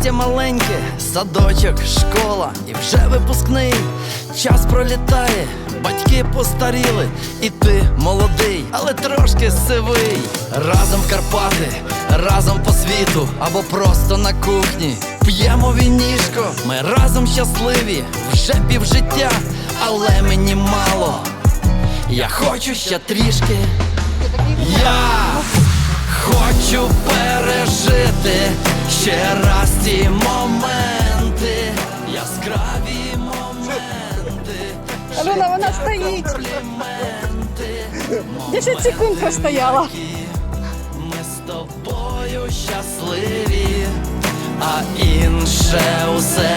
щастя маленьке, садочок, школа і вже випускний. Час пролітає, батьки постаріли, і ти молодий, але трошки сивий. Разом Карпати, разом по світу, або просто на кухні. П'ємо вінішко, ми разом щасливі, вже півжиття, але мені мало. Я хочу ще трішки. Я хочу пережити ще раз ці моменти, яскраві моменти. Альона, вона стоїть. Десять 10 секунд простояла. Ми з тобою щасливі, а інше усе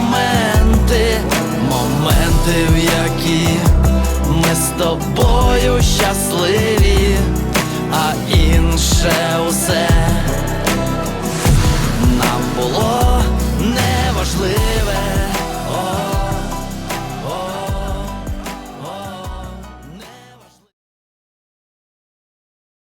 в які ми з тобою щасливі, а інше усе